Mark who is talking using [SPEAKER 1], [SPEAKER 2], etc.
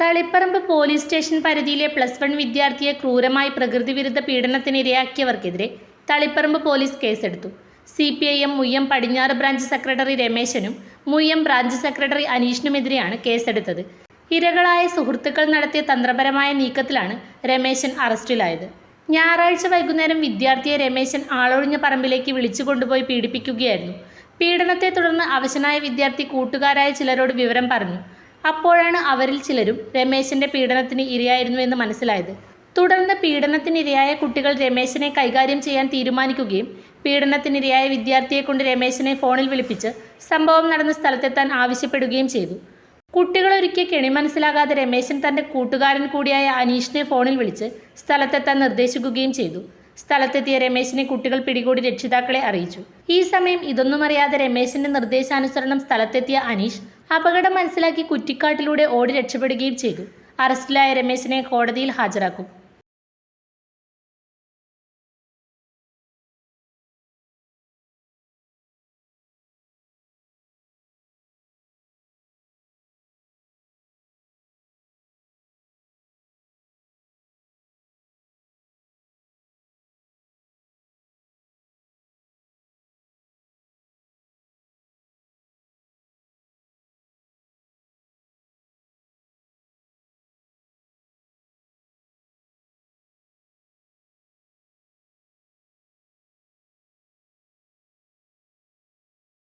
[SPEAKER 1] Taliparamba police station പരിധിയിലെ plus one വിദ്യാർത്ഥിയെ ക്രൂരമായി പ്രകൃതിവിരുദ്ധ പീഡനത്തിനിരയാക്കിയവർക്കെതിരെ തളിപ്പറമ്പ് പോലീസ് കേസെടുത്തു. C P I M Muyyam പടിഞ്ഞാറ് ബ്രാഞ്ച് സെക്രട്ടറി രമേശനും മുയ്യം ബ്രാഞ്ച് സെക്രട്ടറി അനീഷിനുമെതിരെയാണ് കേസെടുത്തത്. ഇരകളായ സുഹൃത്തുക്കൾ നടത്തിയ തന്ത്രപരമായ നീക്കത്തിലാണ് രമേശൻ അറസ്റ്റിലായത്. ഞായറാഴ്ച വൈകുന്നേരം വിദ്യാർത്ഥിയെ രമേശൻ ആളൊഴിഞ്ഞ പറമ്പിലേക്ക് വിളിച്ചു കൊണ്ടുപോയി പീഡിപ്പിക്കുകയായിരുന്നു. പീഡനത്തെ തുടർന്ന് അവശനായ വിദ്യാർത്ഥി കൂട്ടുകാരായ ചിലരോട് വിവരം പറഞ്ഞു. അപ്പോഴാണ് അവരിൽ ചിലരും രമേശന്റെ പീഡനത്തിന് ഇരയായിരുന്നു എന്ന് മനസ്സിലായത്. തുടർന്ന് പീഡനത്തിനിരയായ കുട്ടികൾ രമേശിനെ കൈകാര്യം ചെയ്യാൻ തീരുമാനിക്കുകയും പീഡനത്തിനിരയായ വിദ്യാർത്ഥിയെ കൊണ്ട് രമേശിനെ ഫോണിൽ വിളിപ്പിച്ച് സംഭവം നടന്ന സ്ഥലത്തെത്താൻ ആവശ്യപ്പെടുകയും ചെയ്തു. കുട്ടികൾ ഒരുക്കിയ കെണി മനസ്സിലാകാതെ രമേശൻ തന്റെ കൂട്ടുകാരൻ കൂടിയായ അനീഷിനെ ഫോണിൽ വിളിച്ച് സ്ഥലത്തെത്താൻ നിർദ്ദേശിക്കുകയും ചെയ്തു. സ്ഥലത്തെത്തിയ രമേശിനെ കുട്ടികൾ പിടികൂടി രക്ഷിതാക്കളെ അറിയിച്ചു. ഈ സമയം ഇതൊന്നും അറിയാതെ രമേശിന്റെ നിർദ്ദേശാനുസരണം സ്ഥലത്തെത്തിയ അനീഷ് അപകടം മനസ്സിലാക്കി കുറ്റിക്കാട്ടിലൂടെ ഓടി രക്ഷപ്പെടുകയും ചെയ്തു. അറസ്റ്റിലായ രമേശിനെ കോടതിയിൽ ഹാജരാക്കും.